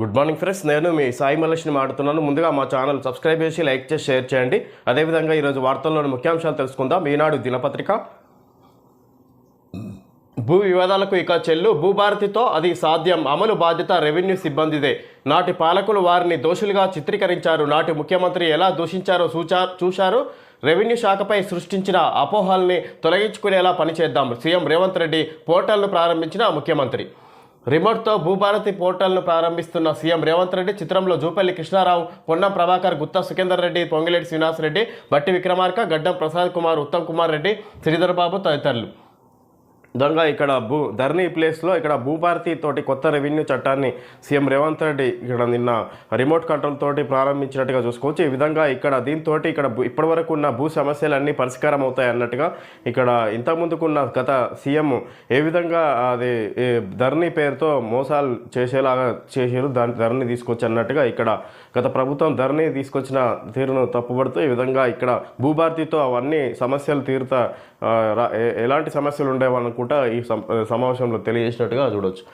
Good morning friends నేను మీ సాయి మలేష్ని మాడుతున్నాను ముందుగా మా ఛానల్ సబ్స్క్రైబ్ చేసి లైక్ చేసి షేర్ చేయండి. అదేవిధంగా ఈరోజు వార్తల్లోని ముఖ్యాంశాలు తెలుసుకుందాం. ఈనాడు దినపత్రిక. భూ వివాదాలకు ఇక చెల్లు. భూభారతితో అది సాధ్యం. అమలు బాధ్యత రెవెన్యూ సిబ్బందిదే. నాటి పాలకులు వారిని దోషులుగా చిత్రీకరించారు. నాటి ముఖ్యమంత్రి ఎలా దూషించారో సూచా చూశారు. రెవెన్యూ శాఖపై సృష్టించిన అపోహల్ని తొలగించుకునేలా పనిచేద్దాం. సీఎం రేవంత్ రెడ్డి పోర్టల్ను ప్రారంభించిన ముఖ్యమంత్రి. రిమోట్తో భూభారతి పోర్టల్ను ప్రారంభిస్తున్న సీఎం రేవంత్ రెడ్డి చిత్రంలో జూపల్లి కృష్ణారావు పొన్నం ప్రభాకర్ గుత్తా సుఖేందర్ రెడ్డి పొంగిలేటి శ్రీనివాసరెడ్డి బట్టి విక్రమార్క గడ్డం ప్రసాద్ కుమార్ ఉత్తమ్ కుమార్ రెడ్డి శ్రీధర్ బాబు తదితరులు. విధంగా ఇక్కడ భూ ధర్నీ ప్లేస్లో ఇక్కడ భూభారతి తోటి కొత్త రెవెన్యూ చట్టాన్ని సీఎం రేవంత్ రెడ్డి ఇక్కడ నిన్న రిమోట్ కంట్రోల్ తోటి ప్రారంభించినట్టుగా చూసుకోవచ్చు. ఈ విధంగా ఇక్కడ దీంతో ఇక్కడ ఇప్పటివరకు ఉన్న భూ సమస్యలన్నీ పరిష్కారం అవుతాయి అన్నట్టుగా ఇక్కడ ఇంతకుముందుకున్న గత సీఎం ఏ విధంగా అది ఈ ధర్నీ పేరుతో మోసాలు చేసేలాగా చేసారు దాని ధరణి తీసుకొచ్చి అన్నట్టుగా ఇక్కడ గత ప్రభుత్వం ధరణి తీసుకొచ్చిన తీరును తప్పుపడుతూ ఈ విధంగా ఇక్కడ భూభారతితో అవన్నీ సమస్యలు తీరుతా ఎలాంటి సమస్యలు ఎ- ఎలాంటి సమస్యలు ఉండేవనుకుంటా ఈ సమావేశంలో తెలియజేసినట్టుగా చూడొచ్చు.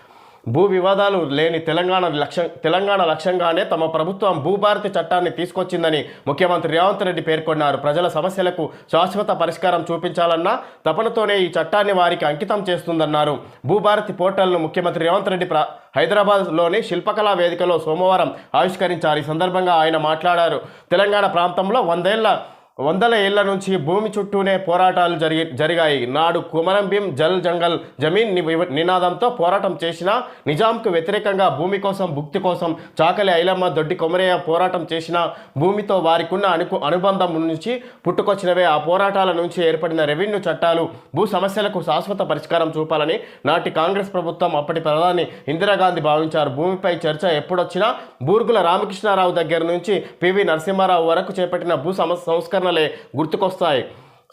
భూ వివాదాలు లేని తెలంగాణ లక్ష్యం తెలంగాణ లక్ష్యంగానే తమ ప్రభుత్వం భూభారతి చట్టాన్ని తీసుకొచ్చిందని ముఖ్యమంత్రి రేవంత్ రెడ్డి పేర్కొన్నారు. ప్రజల సమస్యలకు శాశ్వత పరిష్కారం చూపించాలన్న తపనతోనే ఈ చట్టాన్ని వారికి అంకితం చేస్తుందన్నారు. భూభారతి పోర్టల్ను ముఖ్యమంత్రి రేవంత్ రెడ్డి ప్ర హైదరాబాద్లోని శిల్పకళా వేదికలో సోమవారం ఆవిష్కరించారు. ఈ సందర్భంగా ఆయన మాట్లాడారు. తెలంగాణ ప్రాంతంలో వందేళ్ళ వందల ఏళ్ళ నుంచి భూమి చుట్టూనే పోరాటాలు జరిగి జరిగాయి. నాడు కుమరంభీం జల్ జంగల్ జమీన్ నినాదంతో పోరాటం చేసిన నిజాంకు వ్యతిరేకంగా భూమి కోసం భుక్తి కోసం చాకలి ఐలమ్మ దొడ్డి కొమరయ్య పోరాటం చేసిన భూమితో వారికున్న అను అనుబంధం నుంచి పుట్టుకొచ్చినవే. ఆ పోరాటాల నుంచి ఏర్పడిన రెవెన్యూ చట్టాలు భూ సమస్యలకు శాశ్వత పరిష్కారం చూపాలని నాటి కాంగ్రెస్ ప్రభుత్వం అప్పటి ప్రధాని ఇందిరాగాంధీ భావించారు. భూమిపై చర్చ ఎప్పుడొచ్చినా బూర్గుల రామకృష్ణారావు దగ్గర నుంచి పివి నరసింహారావు వరకు చేపట్టిన భూ సంస్కరణ సంస్కరణలే గుర్తుకొస్తాయి.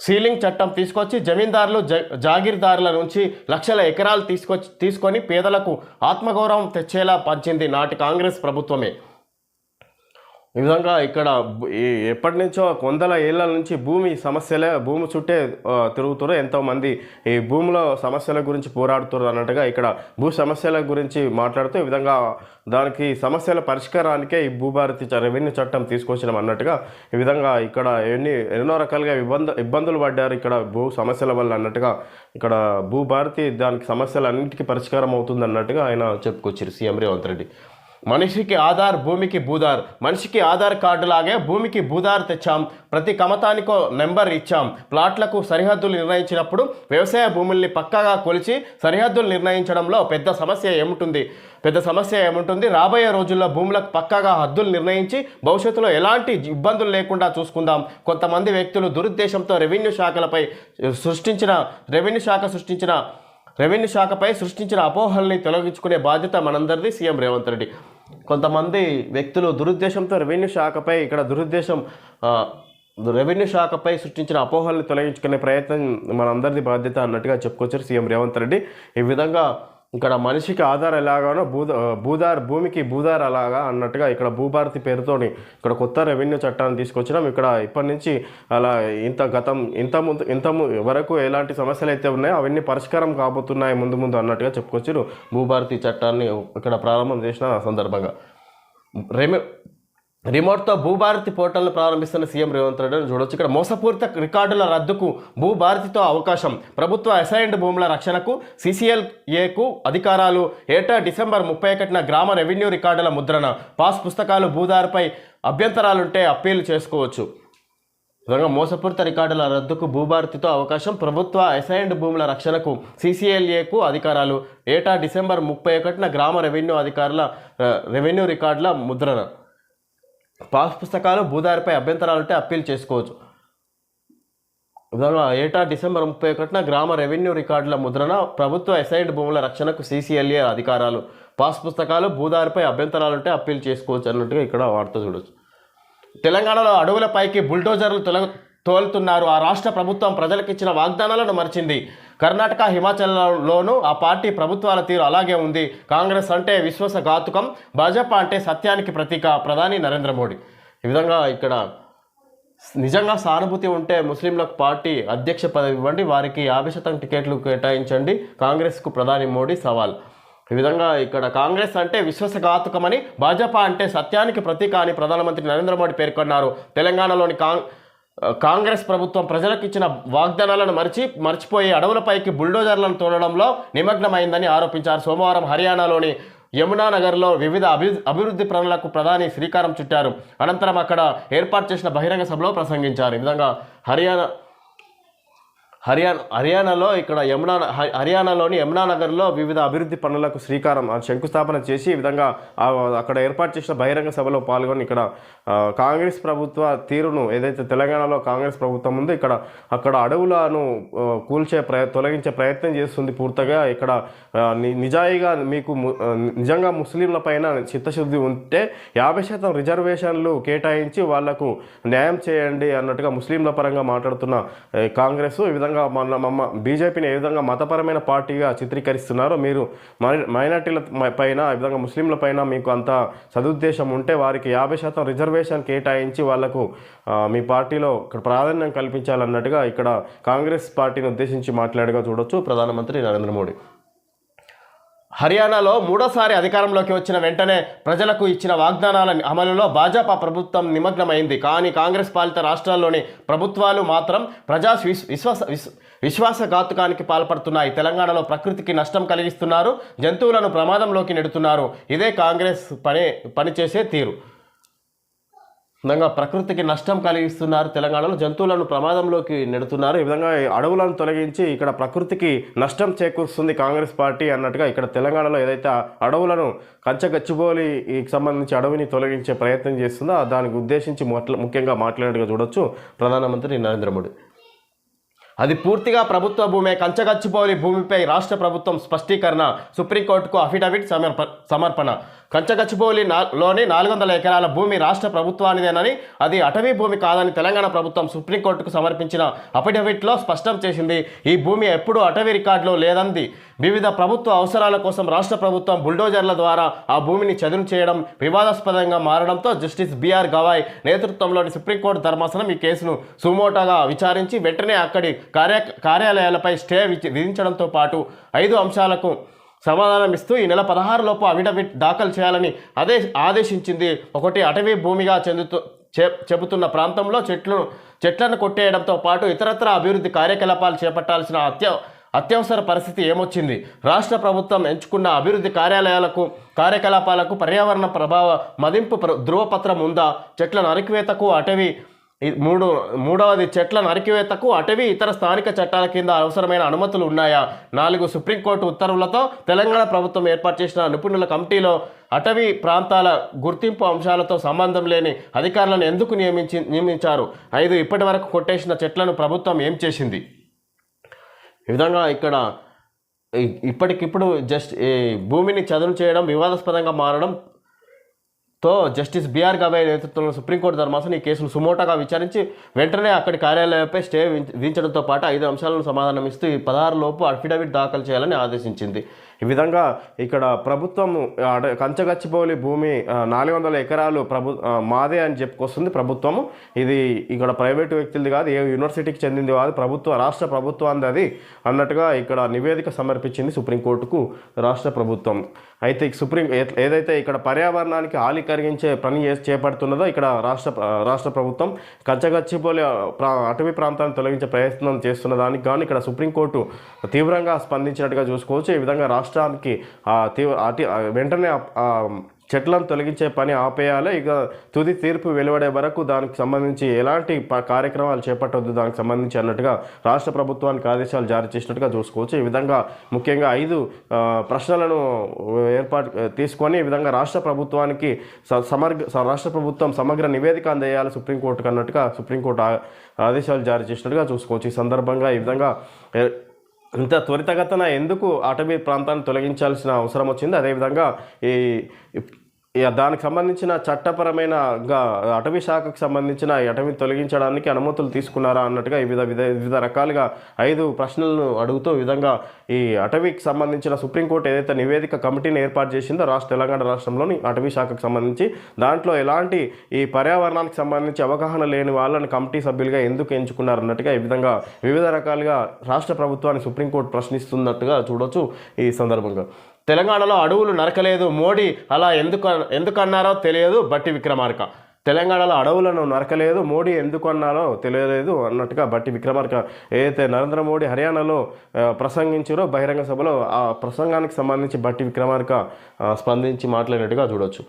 సీలింగ్ చట్టం తీసుకొచ్చి జమీందారులు జాగీర్దారుల నుంచి లక్షల ఎకరాలు తీసుకొచ్చి తీసుకొని పేదలకు ఆత్మగౌరవం తెచ్చేలా పంచింది నాటి కాంగ్రెస్ ప్రభుత్వమే. ఈ విధంగా ఇక్కడ ఎప్పటి నుంచో వందల ఏళ్ళ నుంచి భూమి సమస్యలే భూమి చుట్టే తిరుగుతారు ఎంతోమంది ఈ భూమిలో సమస్యల గురించి పోరాడుతారు అన్నట్టుగా ఇక్కడ భూ సమస్యల గురించి మాట్లాడుతూ ఈ విధంగా దానికి సమస్యల పరిష్కారానికే ఈ భూభారతి రెవెన్యూ చట్టం తీసుకొచ్చినాం అన్నట్టుగా ఈ విధంగా ఇక్కడ ఎన్ని ఎన్నో రకాలుగా ఇబ్బంది ఇబ్బందులు పడ్డారు ఇక్కడ భూ సమస్యల వల్ల అన్నట్టుగా ఇక్కడ భూభారతి దానికి సమస్యలన్నిటికీ పరిష్కారం అవుతుంది అన్నట్టుగా ఆయన చెప్పుకొచ్చారు సీఎం రేవంత్ రెడ్డి. మనిషికి ఆధార్ భూమికి భూదార్ మనిషికి ఆధార్ కార్డు లాగే భూమికి భూదార్ తెచ్చాం. ప్రతి కమతానికో నెంబర్ ఇచ్చాం. ప్లాట్లకు సరిహద్దులు నిర్ణయించినప్పుడు వ్యవసాయ భూముల్ని పక్కాగా కొలిచి సరిహద్దులు నిర్ణయించడంలో పెద్ద సమస్య ఏముంటుంది? పెద్ద సమస్య ఏముంటుంది? రాబోయే రోజుల్లో భూములకు పక్కాగా హద్దులు నిర్ణయించి భవిష్యత్తులో ఎలాంటి ఇబ్బందులు లేకుండా చూసుకుందాం. కొంతమంది వ్యక్తులు దురుద్దేశంతో రెవెన్యూ శాఖలపై సృష్టించిన రెవెన్యూ శాఖ సృష్టించిన రెవెన్యూ శాఖపై సృష్టించిన అపోహల్ని తొలగించుకునే బాధ్యత మనందరిది సీఎం రేవంత్ రెడ్డి. కొంతమంది వ్యక్తులు దురుద్దేశంతో రెవెన్యూ శాఖపై ఇక్కడ దురుద్దేశం రెవెన్యూ శాఖపై సృష్టించిన అపోహల్ని తొలగించుకునే ప్రయత్నం మనందరిది బాధ్యత అన్నట్టుగా చెప్పుకొచ్చారు సీఎం రేవంత్ రెడ్డి. ఈ విధంగా ఇక్కడ మనిషికి ఆధార్ ఎలాగానో భూద భూదార్ భూమికి భూదార్ అలాగా అన్నట్టుగా ఇక్కడ భూభారతి పేరుతోని ఇక్కడ కొత్త రెవెన్యూ చట్టాన్ని తీసుకొచ్చినాం. ఇక్కడ ఇప్పటి నుంచి అలా ఇంత గతం ఇంత ముందు ఇంత వరకు ఎలాంటి సమస్యలు అయితే ఉన్నాయో అవన్నీ పరిష్కారం కాబోతున్నాయి ముందు ముందు అన్నట్టుగా చెప్పుకొచ్చారు భూభారతి చట్టాన్ని ఇక్కడ ప్రారంభం చేసిన సందర్భంగా. రెమె రిమోట్తో భూభారతి పోర్టల్ను ప్రారంభిస్తున్న సీఎం రేవంత్ రెడ్డి చూడొచ్చు. ఇక్కడ మోసపూరిత రికార్డుల రద్దుకు భూభారతితో అవకాశం. ప్రభుత్వ అసైన్డ్ భూముల రక్షణకు సిసిఎల్ఏకు అధికారాలు. ఏటా డిసెంబర్ ముప్పై ఒకటిన గ్రామ రెవెన్యూ రికార్డుల ముద్రణ. పాస్ పుస్తకాలు భూదారిపై అభ్యంతరాలుంటే అప్పీలు చేసుకోవచ్చు. విధంగా మోసపూరిత రికార్డుల రద్దుకు భూభారతితో అవకాశం. ప్రభుత్వ అసైన్డ్ భూముల రక్షణకు సీసీఎల్ఏకు అధికారాలు. ఏటా డిసెంబర్ ముప్పై ఒకటిన గ్రామ రెవెన్యూ అధికారుల రెవెన్యూ రికార్డుల ముద్రణ. పాస్ పుస్తకాలు భూదారిపై అభ్యంతరాలుంటే అప్పీల్ చేసుకోవచ్చు. ఉదాహరణ ఏటా డిసెంబర్ ముప్పై ఒకటిన గ్రామ రెవెన్యూ రికార్డుల ముద్రణ ప్రభుత్వ అసైన్డ్ భూముల రక్షణకు సీసీఎల్ఏ అధికారాలు. పాస్ పుస్తకాలు భూదారిపై అభ్యంతరాలుంటే అప్పీల్ చేసుకోవచ్చు అన్నట్టుగా ఇక్కడ వార్త చూడొచ్చు. తెలంగాణలో అడవులపైకి బుల్డోజర్లు తొల తోలుతున్నారు. ఆ రాష్ట్ర ప్రభుత్వం ప్రజలకు ఇచ్చిన వాగ్దానాలను మరిచింది. కర్ణాటక హిమాచల్లోనూ ఆ పార్టీ ప్రభుత్వాల తీరు అలాగే ఉంది. కాంగ్రెస్ అంటే విశ్వాసఘాతుకం భాజపా అంటే సత్యానికి ప్రతీక ప్రధాని నరేంద్ర మోడీ. ఈ విధంగా ఇక్కడ నిజంగా సానుభూతి ఉంటే ముస్లింలకు పార్టీ అధ్యక్ష పదవి ఇవ్వండి వారికి యాభై శాతం టికెట్లు కేటాయించండి కాంగ్రెస్కు ప్రధాని మోడీ సవాల్. ఈ విధంగా ఇక్కడ కాంగ్రెస్ అంటే విశ్వాసఘాతుకమని భాజపా అంటే సత్యానికి ప్రతీక అని ప్రధానమంత్రి నరేంద్ర మోడీ పేర్కొన్నారు. తెలంగాణలోని కాంగ్ కాంగ్రెస్ ప్రభుత్వం ప్రజలకు ఇచ్చిన వాగ్దానాలను మరిచి మర్చిపోయి అడవులపైకి బుల్డోజర్లను తోలడంలో నిమగ్నమైందని ఆరోపించారు. సోమవారం హర్యానాలోని యమునానగర్లో వివిధ అభి అభివృద్ధి పనులకు ప్రధాని శ్రీకారం చుట్టారు. అనంతరం అక్కడ ఏర్పాటు చేసిన బహిరంగ సభలో ప్రసంగించారు. ఈ విధంగా హర్యానా హర్యానా హర్యానాలో ఇక్కడ యమునా హర్యానాలోని యమునా నగర్లో వివిధ అభివృద్ధి పనులకు శ్రీకారం శంకుస్థాపన చేసి ఈ విధంగా అక్కడ ఏర్పాటు చేసిన బహిరంగ సభలో పాల్గొని ఇక్కడ కాంగ్రెస్ ప్రభుత్వ తీరును ఏదైతే తెలంగాణలో కాంగ్రెస్ ప్రభుత్వం ఉందో ఇక్కడ అక్కడ అడవులను కూల్చే ప్రయ తొలగించే ప్రయత్నం చేస్తుంది పూర్తిగా. ఇక్కడ ని- నిజాయిగా మీకు ము- నిజంగా ముస్లింల పైన చిత్తశుద్ధి ఉంటే యాభై శాతం రిజర్వేషన్లు కేటాయించి వాళ్ళకు న్యాయం చేయండి అన్నట్టుగా ముస్లింల పరంగా మాట్లాడుతున్న కాంగ్రెస్ ఈ విధంగా మన మమ్మ బీజేపీని ఏ విధంగా మతపరమైన పార్టీగా చిత్రీకరిస్తున్నారో మీరు మైనార్టీల పైన ఈ విధంగా ముస్లింల పైన మీకు అంత సదుద్దేశం ఉంటే వారికి యాభై శాతం రిజర్వేషన్ కేటాయించి వాళ్ళకు మీ పార్టీలో ఇక్కడ ప్రాధాన్యం కల్పించాలన్నట్టుగా ఇక్కడ కాంగ్రెస్ పార్టీని ఉద్దేశించి మాట్లాడగా చూడొచ్చు. ప్రధానమంత్రి నరేంద్ర మోడీ. హర్యానాలో మూడోసారి అధికారంలోకి వచ్చిన వెంటనే ప్రజలకు ఇచ్చిన వాగ్దానాల అమలులో భాజపా ప్రభుత్వం నిమగ్నమైంది. కానీ కాంగ్రెస్ పాలిత రాష్ట్రాల్లోని ప్రభుత్వాలు మాత్రం ప్రజా విశ్వాస విశ్వాసఘాతుకానికి పాల్పడుతున్నాయి. తెలంగాణలో ప్రకృతికి నష్టం కలిగిస్తున్నారు. జంతువులను ప్రమాదంలోకి నెడుతున్నారు. ఇదే కాంగ్రెస్ పని పనిచేసే తీరు. విధంగా ప్రకృతికి నష్టం కలిగిస్తున్నారు. తెలంగాణలో జంతువులను ప్రమాదంలోకి నెడుతున్నారు. ఈ విధంగా అడవులను తొలగించి ఇక్కడ ప్రకృతికి నష్టం చేకూరుస్తుంది కాంగ్రెస్ పార్టీ అన్నట్టుగా ఇక్కడ తెలంగాణలో ఏదైతే అడవులను కంచగచ్చిబోలికి సంబంధించి అడవిని తొలగించే ప్రయత్నం చేస్తుందో దానికి ఉద్దేశించి ముఖ్యంగా మాట్లాడినట్టుగా చూడొచ్చు. ప్రధానమంత్రి నరేంద్ర మోడీ. అది పూర్తిగా ప్రభుత్వ భూమే. కంచగచ్చిపోలి భూమిపై రాష్ట్ర ప్రభుత్వం స్పష్టీకరణ సుప్రీంకోర్టుకు అఫిడవిట్ సమర్ప సమర్పణ. కంచగచ్చిపోలి నా లోని నాలుగు వందల ఎకరాల భూమి రాష్ట్ర ప్రభుత్వానిదేనని అది అటవీ భూమి కాదని తెలంగాణ ప్రభుత్వం సుప్రీంకోర్టుకు సమర్పించిన అఫిడవిట్లో స్పష్టం చేసింది. ఈ భూమి ఎప్పుడూ అటవీ రికార్డులో లేదంది. వివిధ ప్రభుత్వ అవసరాల కోసం రాష్ట్ర ప్రభుత్వం బుల్డోజర్ల ద్వారా ఆ భూమిని చదును చేయడం వివాదాస్పదంగా మారడంతో జస్టిస్ బిఆర్ గవాయ్ నేతృత్వంలోని సుప్రీంకోర్టు ధర్మాసనం ఈ కేసును సుమోటోగా విచారించి వెంటనే అక్కడి కార్య కార్యాలయాలపై స్టే విధించడంతో పాటు ఐదు అంశాలకు సమాధానం ఇస్తూ ఈ నెల పదహారులోపు అఫిడవిట్ దాఖలు చేయాలని అదే ఆదేశించింది. ఒకటి అటవీ భూమిగా చెందుతూ చెబుతున్న ప్రాంతంలో చెట్లు చెట్లను కొట్టేయడంతో పాటు ఇతరత్ర అభివృద్ధి కార్యకలాపాలు చేపట్టాల్సిన అత్య అత్యవసర పరిస్థితి ఏమొచ్చింది? రాష్ట్ర ప్రభుత్వం ఎంచుకున్న అభివృద్ధి కార్యాలయాలకు కార్యకలాపాలకు పర్యావరణ ప్రభావ మదింపు ధృవపత్రం ఉందా? చెట్ల నరికివేతకు అటవీ మూడు మూడవది చెట్ల నరికివేతకు అటవీ ఇతర స్థానిక చట్టాల కింద అవసరమైన అనుమతులు ఉన్నాయా? నాలుగు సుప్రీంకోర్టు ఉత్తర్వులతో తెలంగాణ ప్రభుత్వం ఏర్పాటు చేసిన నిపుణుల కమిటీలో అటవీ ప్రాంతాల గుర్తింపు అంశాలతో సంబంధం లేని అధికారులను ఎందుకు నియమించి నియమించారు? ఐదు ఇప్పటి వరకు కొట్టేసిన చెట్లను ప్రభుత్వం ఏం చేసింది? ఈ విధంగా ఇక్కడ ఇప్పటికిప్పుడు జస్ట్ ఈ భూమిని చదును చేయడం వివాదాస్పదంగా మారడం తో జస్టిస్ బిఆర్ గవాయ్ నేతృత్వంలో సుప్రీంకోర్టు ధర్మాసనం ఈ కేసును సుమోటోగా విచారించి వెంటనే అక్కడి కార్యాలయంపై స్టే విధించడంతో పాటు ఐదు అంశాలను సమాధానం ఇస్తూ ఈ పదహారు లోపు అఫిడవిట్ దాఖలు చేయాలని ఆదేశించింది. ఈ విధంగా ఇక్కడ ప్రభుత్వం అడ- భూమి నాలుగు వందల ఎకరాలు ప్రభు మాదే అని చెప్పుకొస్తుంది ప్రభుత్వము. ఇది ఇక్కడ ప్రైవేటు వ్యక్తులది కాదు ఏ యూనివర్సిటీకి చెందింది కాదు ప్రభుత్వ రాష్ట్ర ప్రభుత్వాన్ని అది అన్నట్టుగా ఇక్కడ నివేదిక సమర్పించింది సుప్రీంకోర్టుకు రాష్ట్ర ప్రభుత్వం. అయితే సుప్రీం ఏదైతే ఇక్కడ పర్యావరణానికి హాని కలిగించే పని చేపడుతున్నదో ఇక్కడ రాష్ట్ర రాష్ట్ర ప్రభుత్వం కచ్చగచ్చిపోలే ప్రా అటవీ ప్రాంతాన్ని తొలగించే ప్రయత్నం చేస్తున్న దానికి కానీ ఇక్కడ సుప్రీంకోర్టు తీవ్రంగా స్పందించినట్టుగా చూసుకోవచ్చు. ఈ విధంగా రాష్ట్రానికి తీవ్ర అతి వెంటనే చెట్లను తొలగించే పని ఆపేయాలి. ఇక తుది తీర్పు వెలువడే వరకు దానికి సంబంధించి ఎలాంటి ప- కార్యక్రమాలు చేపట్టొద్దు దానికి సంబంధించి అన్నట్టుగా రాష్ట్ర ప్రభుత్వానికి ఆదేశాలు జారీ చేసినట్టుగా చూసుకోవచ్చు. ఈ విధంగా ముఖ్యంగా ఐదు ప్రశ్నలను ఏర్పాటు తీసుకొని ఈ విధంగా రాష్ట్ర ప్రభుత్వానికి సమగ్ర రాష్ట్ర ప్రభుత్వం సమగ్ర నివేదిక అందజేయాలి సుప్రీంకోర్టుకు అన్నట్టుగా సుప్రీంకోర్టు ఆదేశాలు జారీ చేసినట్టుగా చూసుకోవచ్చు. ఈ సందర్భంగా ఈ విధంగా ఇంత త్వరితగతన ఎందుకు అటవీ ప్రాంతాన్ని తొలగించాల్సిన అవసరం వచ్చింది? అదేవిధంగా ఈ దానికి సంబంధించిన చట్టపరమైన గా అటవీ శాఖకు సంబంధించిన ఈ అటవీ తొలగించడానికి అనుమతులు తీసుకున్నారా అన్నట్టుగా వివిధ వివిధ వివిధ రకాలుగా ఐదు ప్రశ్నలను అడుగుతూ విధంగా ఈ అటవీకి సంబంధించిన సుప్రీంకోర్టు ఏదైతే నివేదిక కమిటీని ఏర్పాటు చేసిందో రాష్ట్ర తెలంగాణ రాష్ట్రంలోని అటవీ శాఖకు సంబంధించి దాంట్లో ఎలాంటి ఈ పర్యావరణానికి సంబంధించి అవగాహన లేని వాళ్ళని కమిటీ సభ్యులుగా ఎందుకు ఎంచుకున్నారు అన్నట్టుగా ఈ విధంగా వివిధ రకాలుగా రాష్ట్ర ప్రభుత్వాన్ని సుప్రీంకోర్టు ప్రశ్నిస్తున్నట్టుగా చూడొచ్చు ఈ సందర్భంగా. తెలంగాణలో అడవులు నరకలేదు. మోడీ అలా ఎందుకు ఎందుకన్నారో తెలియదు. బట్టి విక్రమార్క. తెలంగాణలో అడవులను నరకలేదు. మోడీ ఎందుకు అన్నారో తెలియలేదు అన్నట్టుగా బట్టి విక్రమార్క. ఏదైతే నరేంద్ర మోడీ హర్యానాలో ప్రసంగించారో బహిరంగ సభలో ఆ ప్రసంగానికి సంబంధించి బట్టి విక్రమార్క స్పందించి మాట్లాడినట్టుగా చూడొచ్చు.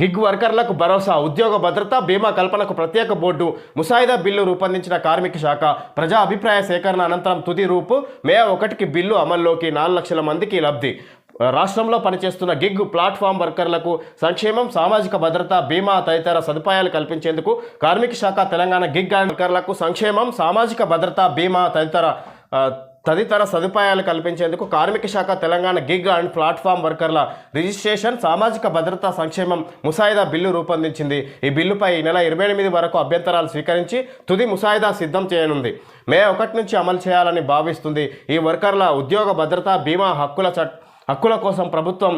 గిగ్ వర్కర్లకు భరోసా ఉద్యోగ భద్రత బీమా కల్పనకు ప్రత్యేక బోర్డు ముసాయిదా బిల్లు రూపొందించిన కార్మిక శాఖ ప్రజా అభిప్రాయ సేకరణ అనంతరం తుది రూపు మే ఒకటికి బిల్లు అమల్లోకి నాలుగు లక్షల మందికి లబ్ధి. రాష్ట్రంలో పనిచేస్తున్న గిగ్ ప్లాట్ఫామ్ వర్కర్లకు సంక్షేమం సామాజిక భద్రత బీమా తదితర సదుపాయాలు కల్పించేందుకు కార్మిక శాఖ తెలంగాణ గిగ్ అండ్ వర్కర్లకు సంక్షేమం సామాజిక భద్రత బీమా తదితర తదితర సదుపాయాలు కల్పించేందుకు కార్మిక శాఖ తెలంగాణ గిగ్ అండ్ ప్లాట్ఫామ్ వర్కర్ల రిజిస్ట్రేషన్ సామాజిక భద్రతా సంక్షేమం ముసాయిదా బిల్లు రూపొందించింది. ఈ బిల్లుపై ఈ నెల ఇరవై ఎనిమిది వరకు అభ్యంతరాలు స్వీకరించి తుది ముసాయిదా సిద్ధం చేయనుంది. మే ఒకటి నుంచి అమలు చేయాలని భావిస్తుంది. ఈ వర్కర్ల ఉద్యోగ భద్రత బీమా హక్కుల చట్ హక్కుల కోసం ప్రభుత్వం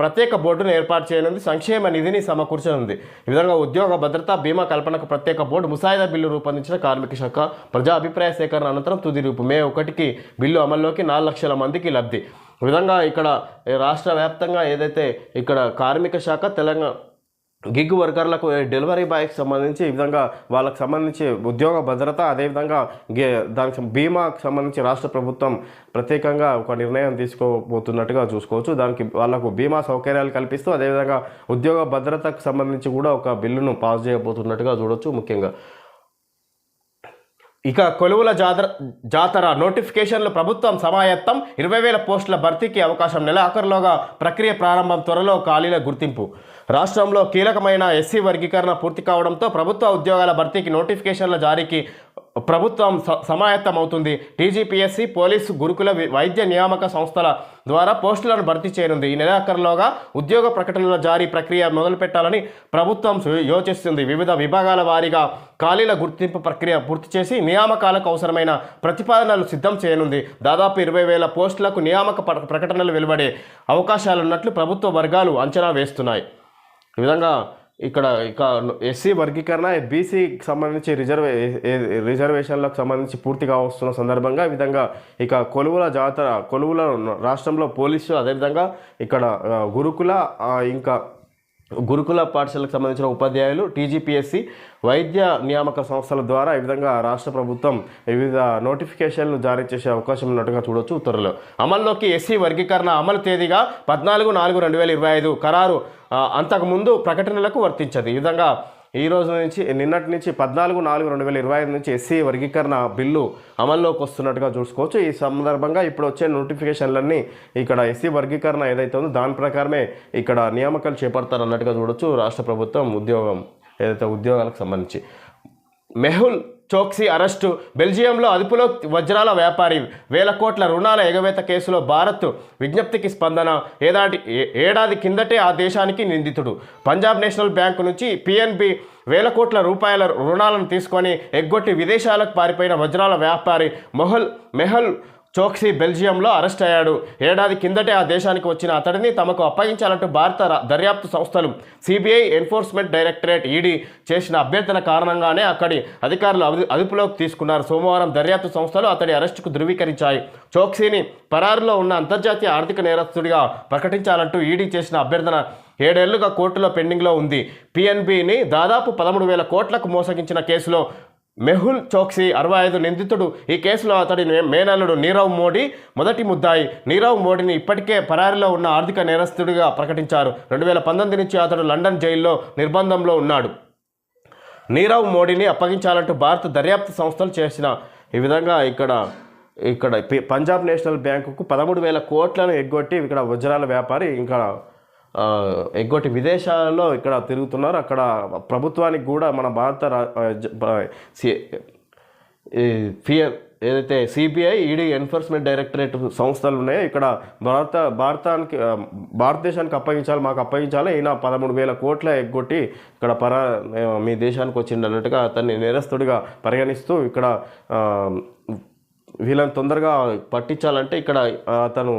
ప్రత్యేక బోర్డును ఏర్పాటు చేయనుంది. సంక్షేమ నిధిని సమకూర్చనుంది. ఈ విధంగా ఉద్యోగ భద్రత బీమా కల్పనకు ప్రత్యేక బోర్డు ముసాయిదా బిల్లు రూపొందించిన కార్మిక శాఖ ప్రజా అభిప్రాయ సేకరణ అనంతరం తుది రూపు. మే ఒకటికి బిల్లు అమల్లోకి నాలుగు లక్షల మందికి లబ్ధి. విధంగా ఇక్కడ రాష్ట్ర వ్యాప్తంగా ఏదైతే ఇక్కడ కార్మిక శాఖ తెలంగాణ గిగ్ వర్కర్లకు డెలివరీ బాయ్కి సంబంధించి ఈ విధంగా వాళ్ళకి సంబంధించి ఉద్యోగ భద్రత అదేవిధంగా గే దానికి బీమాకి బీమాకు సంబంధించి రాష్ట్ర ప్రభుత్వం ప్రత్యేకంగా ఒక నిర్ణయం తీసుకోబోతున్నట్టుగా చూసుకోవచ్చు. దానికి వాళ్ళకు బీమా సౌకర్యాలు కల్పిస్తూ అదేవిధంగా ఉద్యోగ భద్రతకు సంబంధించి కూడా ఒక బిల్లును పాస్ చేయబోతున్నట్టుగా చూడొచ్చు ముఖ్యంగా. ఇక కొలువుల జాతర జాతర నోటిఫికేషన్లు ప్రభుత్వం సమాయత్తం. ఇరవై వేల పోస్టుల భర్తీకి అవకాశం నెల ఆఖరులోగా ప్రక్రియ ప్రారంభం త్వరలో ఖాళీల గుర్తింపు. రాష్ట్రంలో కీలకమైన ఎస్సీ వర్గీకరణ పూర్తి కావడంతో ప్రభుత్వ ఉద్యోగాల భర్తీకి నోటిఫికేషన్ల జారీకి ప్రభుత్వం స- సమాయత్తం అవుతుంది టీజీపీఎస్సీ పోలీసు గురుకుల వైద్య నియామక సంస్థల ద్వారా పోస్టులను భర్తీ చేయనుంది. ఈ నెలాఖరులోగా ఉద్యోగ ప్రకటనల జారీ ప్రక్రియ మొదలుపెట్టాలని ప్రభుత్వం యోచిస్తుంది. వివిధ విభాగాల వారీగా ఖాళీల గుర్తింపు ప్రక్రియ పూర్తి చేసి నియామకాలకు అవసరమైన ప్రతిపాదనలు సిద్ధం చేయనుంది. దాదాపు ఇరవై వేల పోస్టులకు నియామక ప్రకటనలు వెలువడే అవకాశాలున్నట్లు ప్రభుత్వ వర్గాలు అంచనా వేస్తున్నాయి. ఈ విధంగా ఇక్కడ ఇక ఎస్సీ వర్గీకరణ బీసీకి సంబంధించి రిజర్వే రిజర్వేషన్లకు సంబంధించి పూర్తిగా వస్తున్న సందర్భంగా ఈ విధంగా ఇక కొలువుల జాతర కొలువుల రాష్ట్రంలో పోలీసు అదేవిధంగా ఇక్కడ గురుకుల ఇంకా గురుకుల పాఠశాలకు సంబంధించిన ఉపాధ్యాయులు టీజీపీఎస్సి వైద్య నియామక సంస్థల ద్వారా ఈ విధంగా రాష్ట్ర ప్రభుత్వం వివిధ నోటిఫికేషన్లు జారీ చేసే అవకాశం ఉన్నట్టుగా చూడొచ్చు ఉత్తర్వులు. అమల్లోకి ఎస్సీ వర్గీకరణ అమలు తేదీగా పద్నాలుగు నాలుగు రెండు వేల ఇరవై ఐదు ఖరారు అంతకుముందు ప్రకటనలకు వర్తించదు. ఈ విధంగా ఈ రోజు నుంచి నిన్నటి నుంచి పద్నాలుగు నాలుగు రెండు వేల ఇరవై ఐదు నుంచి ఎస్సీ వర్గీకరణ బిల్లు అమల్లోకి వస్తున్నట్టుగా చూసుకోవచ్చు. ఈ సందర్భంగా ఇప్పుడు వచ్చే నోటిఫికేషన్లన్నీ ఇక్కడ ఎస్సీ వర్గీకరణ ఏదైతే ఉందో దాని ప్రకారమే ఇక్కడ నియామకాలు చేపడతారు అన్నట్టుగా చూడొచ్చు. రాష్ట్ర ప్రభుత్వం ఉద్యోగం ఏదైతే ఉద్యోగాలకు సంబంధించి. మెహుల్ చోక్సీ అరెస్టు. బెల్జియంలో అదుపులో వజ్రాల వ్యాపారి. వేల కోట్ల రుణాల ఎగవేత కేసులో భారత్ విజ్ఞప్తికి స్పందన. ఏడాది ఏ- ఏడాది కిందటే ఆ దేశానికి నిందితుడు. పంజాబ్ నేషనల్ బ్యాంకు నుంచి పిఎన్బి వేల కోట్ల రూపాయల రుణాలను తీసుకొని ఎగ్గొట్టి విదేశాలకు పారిపోయిన వజ్రాల వ్యాపారి మొహల్ మెహల్ చోక్సీ బెల్జియంలో అరెస్ట్ అయ్యాడు. ఏడాది కిందటే ఆ దేశానికి వచ్చిన అతడిని తమకు అప్పగించాలంటూ భారత దర్యాప్తు సంస్థలు సిబిఐ ఎన్ఫోర్స్మెంట్ డైరెక్టరేట్ ఈడీ చేసిన అభ్యర్థన కారణంగానే అక్కడి అధికారులు అదుపులోకి తీసుకున్నారు. సోమవారం దర్యాప్తు సంస్థలు అతడి అరెస్టుకు ధృవీకరించాయి. చోక్సీని పరారులో ఉన్న అంతర్జాతీయ ఆర్థిక నేరస్తుడిగా ప్రకటించాలంటూ ఈడీ చేసిన అభ్యర్థన ఏడేళ్ళుగా కోర్టులో పెండింగ్లో ఉంది. పిఎన్బిని దాదాపు పదమూడు వేల కోట్లకు మోసగించిన కేసులో మెహుల్ చోక్సీ అరవై ఐదు నిందితుడు. ఈ కేసులో అతడి మేనల్లుడు నీరవ్ మోడీ మొదటి ముద్దాయి. నీరవ్ మోడీని ఇప్పటికే పరారిలో ఉన్న ఆర్థిక నేరస్తుడిగా ప్రకటించారు. రెండు వేల పంతొమ్మిది నుంచి అతడు లండన్ జైల్లో నిర్బంధంలో ఉన్నాడు. నీరవ్ మోడీని అప్పగించాలంటూ భారత దర్యాప్తు సంస్థలు చేసిన ఈ విధంగా ఇక్కడ ఇక్కడ పంజాబ్ నేషనల్ బ్యాంకుకు పదమూడు వేల కోట్లను ఎగ్గొట్టి ఇక్కడ వజ్రాల వ్యాపారి ఇంకా ఎగ్గొట్టి విదేశాల్లో ఇక్కడ తిరుగుతున్నారు. అక్కడ ప్రభుత్వానికి కూడా మన భారత ఫియర్ ఏదైతే సిబిఐ ఈడీ ఎన్ఫోర్స్మెంట్ డైరెక్టరేట్ సంస్థలు ఉన్నాయో ఇక్కడ భారత భారతానికి భారతదేశానికి అప్పగించాలి మాకు అప్పగించాలి. ఈయన పదమూడు వేల కోట్ల ఎగ్గొట్టి ఇక్కడ పరా మీ దేశానికి వచ్చిండు అన్నట్టుగా అతన్ని నేరస్తుడిగా పరిగణిస్తూ ఇక్కడ వీళ్ళని తొందరగా పట్టించాలంటే ఇక్కడ అతను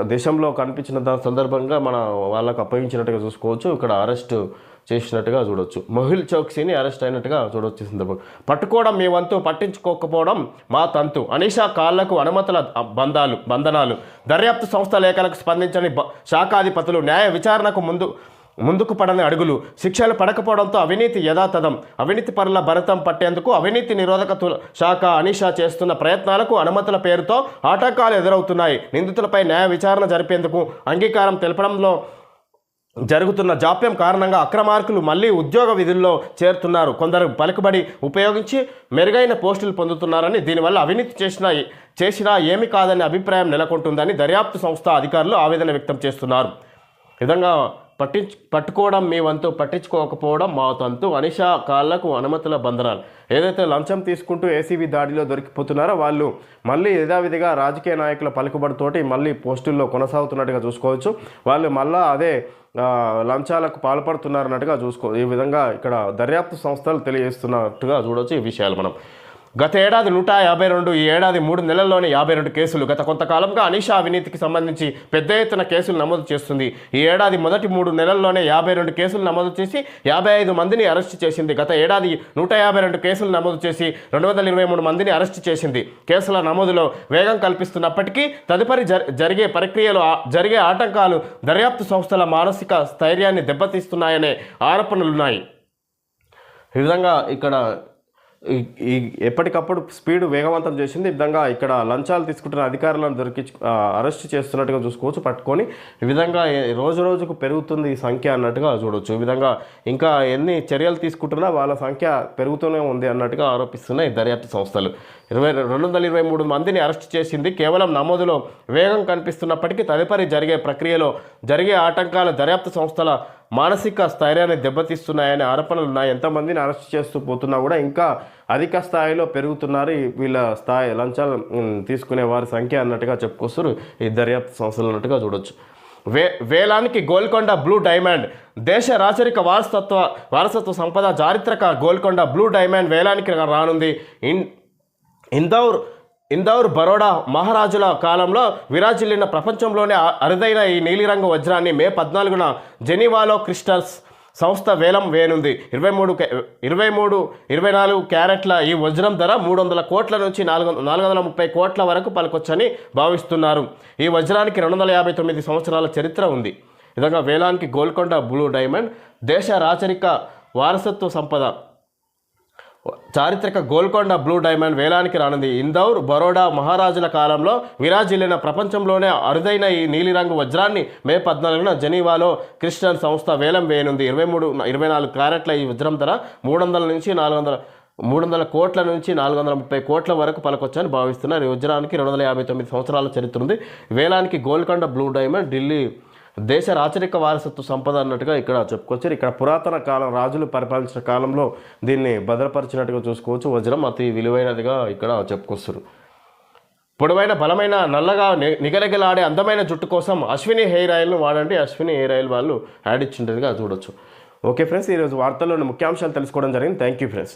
దేశంలో కనిపించిన దాని సందర్భంగా మన వాళ్ళకు అప్పగించినట్టుగా చూసుకోవచ్చు. ఇక్కడ అరెస్ట్ చేసినట్టుగా చూడొచ్చు. మహిల్ చౌక్సీని అరెస్ట్ అయినట్టుగా చూడొచ్చు సందర్భం. పట్టుకోవడం మీ వంతు పట్టించుకోకపోవడం మా తంతు. అనీషా కాళ్ళకు అనుమతుల బంధాలు బంధనాలు. దర్యాప్తు సంస్థ లేఖలకు స్పందించని బ- శాఖాధిపతులు న్యాయ విచారణకు ముందు ముందుకు పడని అడుగులు. శిక్షలు పడకపోవడంతో అవినీతి యథాతథం. అవినీతి పరుల భరతం పట్టేందుకు అవినీతి నిరోధక శాఖ అనిషా చేస్తున్న ప్రయత్నాలకు అనుమతుల పేరుతో ఆటంకాలు ఎదురవుతున్నాయి. నిందితులపై న్యాయ విచారణ జరిపేందుకు అంగీకారం తెలపడంలో జరుగుతున్న జాప్యం కారణంగా అక్రమార్కులు మళ్ళీ ఉద్యోగ విధుల్లో చేరుతున్నారు. కొందరు పలుకుబడి ఉపయోగించి మెరుగైన పోస్టులు పొందుతున్నారని దీనివల్ల అవినీతి చేసిన చేసినా ఏమి కాదనే అభిప్రాయం నెలకొంటుందని దర్యాప్తు సంస్థ అధికారులు ఆవేదన వ్యక్తం చేస్తున్నారు. విధంగా పట్టించు పట్టుకోవడం మీ వంతు పట్టించుకోకపోవడం మా తంతు. అనిషా కాళ్ళకు అనుమతుల బంధనాలు. ఏదైతే లంచం తీసుకుంటూ ఏసీబీ దాడిలో దొరికిపోతున్నారో వాళ్ళు మళ్ళీ యథావిధిగా రాజకీయ నాయకుల పలుకుబడితోటి మళ్ళీ పోస్టుల్లో కొనసాగుతున్నట్టుగా చూసుకోవచ్చు. వాళ్ళు మళ్ళా అదే లంచాలకు పాల్పడుతున్నారన్నట్టుగా చూసుకో ఈ విధంగా ఇక్కడ దర్యాప్తు సంస్థలు తెలియజేస్తున్నట్టుగా చూడవచ్చు ఈ విషయాలు మనం. గత ఏడాది నూట యాభై రెండు ఈ ఏడాది మూడు నెలల్లోనే యాభై రెండు కేసులు. గత కొంతకాలంగా అనిషా అవినీతికి సంబంధించి పెద్ద ఎత్తున కేసులు నమోదు చేస్తుంది. ఈ ఏడాది మొదటి మూడు నెలల్లోనే యాభై రెండు కేసులు నమోదు చేసి యాభై ఐదు మందిని అరెస్ట్ చేసింది. గత ఏడాది నూట యాభై రెండు కేసులు నమోదు చేసి రెండు వందల ఇరవై మూడు మందిని అరెస్ట్ చేసింది. కేసుల నమోదులో వేగం కల్పిస్తున్నప్పటికీ తదుపరి జరి- జరిగే ప్రక్రియలో జరిగే ఆటంకాలు దర్యాప్తు సంస్థల మానసిక స్థైర్యాన్ని దెబ్బతీస్తున్నాయనే ఆరోపణలున్నాయి. ఈ విధంగా ఇక్కడ ఈ- ఎప్పటికప్పుడు స్పీడ్ వేగవంతం చేసింది. ఈ విధంగా ఇక్కడ లంచాలు తీసుకుంటున్న అధికారులను దొరికి అరెస్ట్ చేస్తున్నట్టుగా చూసుకోవచ్చు. పట్టుకొని ఈ విధంగా రోజు రోజుకు పెరుగుతుంది ఈ సంఖ్య అన్నట్టుగా చూడొచ్చు. ఈ విధంగా ఇంకా ఎన్ని చర్యలు తీసుకుంటున్నా వాళ్ళ సంఖ్య పెరుగుతూనే ఉంది అన్నట్టుగా ఆరోపిస్తున్నాయి దర్యాప్తు సంస్థలు. ఇరవై రెండు వందల ఇరవై మూడు మందిని అరెస్ట్ చేసింది. కేవలం నమోదులో వేగం కనిపిస్తున్నప్పటికీ తదుపరి జరిగే ప్రక్రియలో జరిగే ఆటంకాలు దర్యాప్తు సంస్థల మానసిక స్థైర్యాన్ని దెబ్బతీస్తున్నాయనే ఆరోపణలు ఉన్నాయి. ఎంతమందిని అరెస్ట్ చేస్తూ పోతున్నా కూడా ఇంకా అధిక స్థాయిలో పెరుగుతున్నారు. వీళ్ళ స్థాయి లంచాలు తీసుకునే వారి సంఖ్య అన్నట్టుగా చెప్పుకొస్తారు. ఈ దర్యాప్తు సంస్థలు అన్నట్టుగా చూడొచ్చు. వే వేలానికి గోల్కొండ బ్లూ డైమండ్. దేశ రాచరిక వారసత్వ వారసత్వ సంపద చారిత్రక గోల్కొండ బ్లూ డైమండ్ వేలానికి రానుంది. ఇన్ ఇందౌర్ ఇందౌర్ బరోడా మహారాజుల కాలంలో విరాజిల్లిన ప్రపంచంలోనే అరుదైన ఈ నీలిరంగు వజ్రాన్ని మే పద్నాలుగున జెనీవాలో క్రిస్టల్స్ సంస్థ వేలం వేనుంది. ఇరవై మూడు ఇరవై మూడు ఇరవై నాలుగు క్యారెట్ల ఈ వజ్రం ధర మూడు వందల కోట్ల నుంచి నాలుగు నాలుగు వందల ముప్పై కోట్ల వరకు పలకొచ్చని భావిస్తున్నారు. ఈ వజ్రానికి రెండు వందల యాభై తొమ్మిది సంవత్సరాల చరిత్ర ఉంది. విధంగా వేలానికి గోల్కొండ బ్లూ డైమండ్ దేశ రాచరిక వారసత్వ సంపద చారిత్రక గోల్కొండ బ్లూ డైమండ్ వేలానికి రానుంది. ఇందౌర్ బరోడా మహారాజుల కాలంలో విరాజిల్లిన ప్రపంచంలోనే అరుదైన ఈ నీలిరంగు వజ్రాన్ని మే పద్నాలుగున జెనీవాలో క్రిస్టియన్ సంస్థ వేలం వేయనుంది. ఇరవై మూడు ఇరవై నాలుగు క్యారెట్ల ఈ వజ్రం ధర మూడు వందల నుంచి నాలుగు వందల మూడు వందల కోట్ల నుంచి నాలుగు వందల ముప్పై కోట్ల వరకు పలకొచ్చని భావిస్తున్నారు. ఈ వజ్రానికి రెండు వందల యాభై తొమ్మిది సంవత్సరాల చరిత్ర ఉంది. వేలానికి గోల్కొండ బ్లూ డైమండ్ ఢిల్లీ దేశ రాచరిక వారసత్వ సంపద అన్నట్టుగా ఇక్కడ చెప్పుకోవచ్చు ఇక్కడ పురాతన కాలం రాజులు పరిపాలించిన కాలంలో దీన్ని భద్రపరిచినట్టుగా చూసుకోవచ్చు. వజ్రం అతి విలువైనదిగా ఇక్కడ చెప్పుకొస్తారు. పొడవైన బలమైన నల్లగా ని- అందమైన జుట్టు కోసం అశ్విని హెయిర్ ఆయిల్ను వాడండి. అశ్విని హెయిర్ ఆయిల్ వాళ్ళు యాడ్ ఇచ్చిండేదిగా చూడొచ్చు. ఓకే ఫ్రెండ్స్ ఈరోజు వార్తల్లోని ముఖ్యాంశాలు తెలుసుకోవడం జరిగింది. Thank you friends.